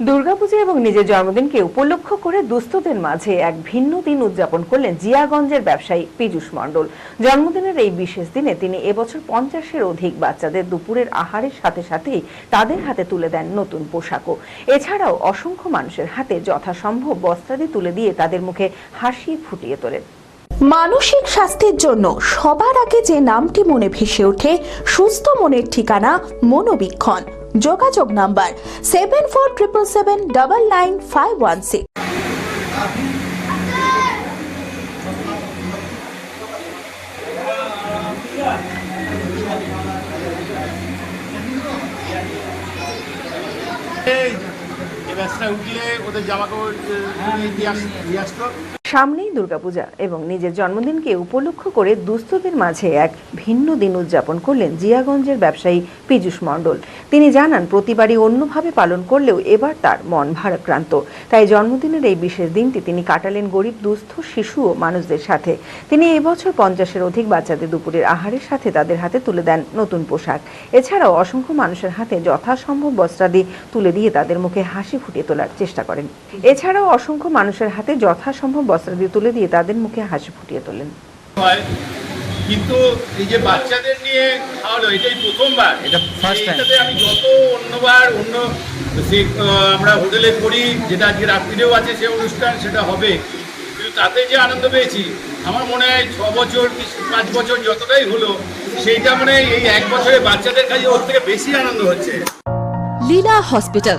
দুর্গাপূজা এবং নিজের জন্মদিনকে উপলক্ষ করে দুস্থদের মাঝে এক ভিন্ন দিন উদযাপন করলেন জিয়াগঞ্জের ব্যবসায়ী পীযূষ মণ্ডল। জন্মদিনের এই বিশেষ দিনে তিনি এবছর পঞ্চাশের অধিক বাচ্চাদের দুপুরের আহারের সাথে সাথেই তাদের হাতে তুলে দেন নতুন পোশাকও। এছাড়াও অসংখ্য মানুষের হাতে যথাসম্ভব বস্ত্রাদি তুলে দিয়ে তাদের মুখে হাসি ফুটিয়ে তোলেন। মানসিক স্বাস্থ্যের জন্য সবার আগে যে নামটি মনে ভেসে ওঠে, সুস্থ মনের ঠিকানা মনোবীক্ষণ। যোগাযোগ number seven four triple seven double nine five one six. এই এই উঠলে ওদের জামা কাপড় দিয়ে আসতো। সামনেই দুর্গাপূজা এবং নিজের জন্মদিনকে উপলক্ষ করে দুস্থদের মাঝে এক ভিন্ন দিন উদযাপন করলেন জিয়াগঞ্জের ব্যবসায়ী পীযূষ মণ্ডল। তিনি জানান, প্রতিবারই অন্যভাবে পালন করলেও এবার তার মন ভারাক্রান্ত। তাই জন্মদিনের এই বিশেষ দিনটি তিনি কাটালেন গরিব, দুস্থ, শিশু ও মানুষদের সাথে। তিনি এবছর পঞ্চাশের অধিক বাচ্চাদের দুপুরের আহারের সাথে তাদের হাতে তুলে দেন নতুন পোশাক। এছাড়াও অসংখ্য মানুষের হাতে যথাসম্ভব বস্ত্রাদি তুলে দিয়ে তাদের মুখে হাসি ফুটিয়ে তোলার চেষ্টা করেন। এছাড়াও অসংখ্য মানুষের হাতে যথাসম্ভব বস্ত্রাদি তুলে দিয়ে তাদের মুখে হাসি ফুটিয়ে তোলেন। কিন্তু এই যে বাচ্চাদের নিয়ে খাওয়ালো এটাই প্রথমবার। এটা আমি যত অন্যবার অন্য সে আমরা হোটেলে করি যেটা আজকে রাত্রিরেও আছে সে অনুষ্ঠান সেটা হবে। কিন্তু তাতে যে আনন্দ পেয়েছি আমার মনে হয় ছ বছর কি পাঁচ বছর যতটাই হলো সেইটা মানে এই এক বছরে বাচ্চাদের কাছে ওর থেকে বেশি আনন্দ হচ্ছে। Leela hospital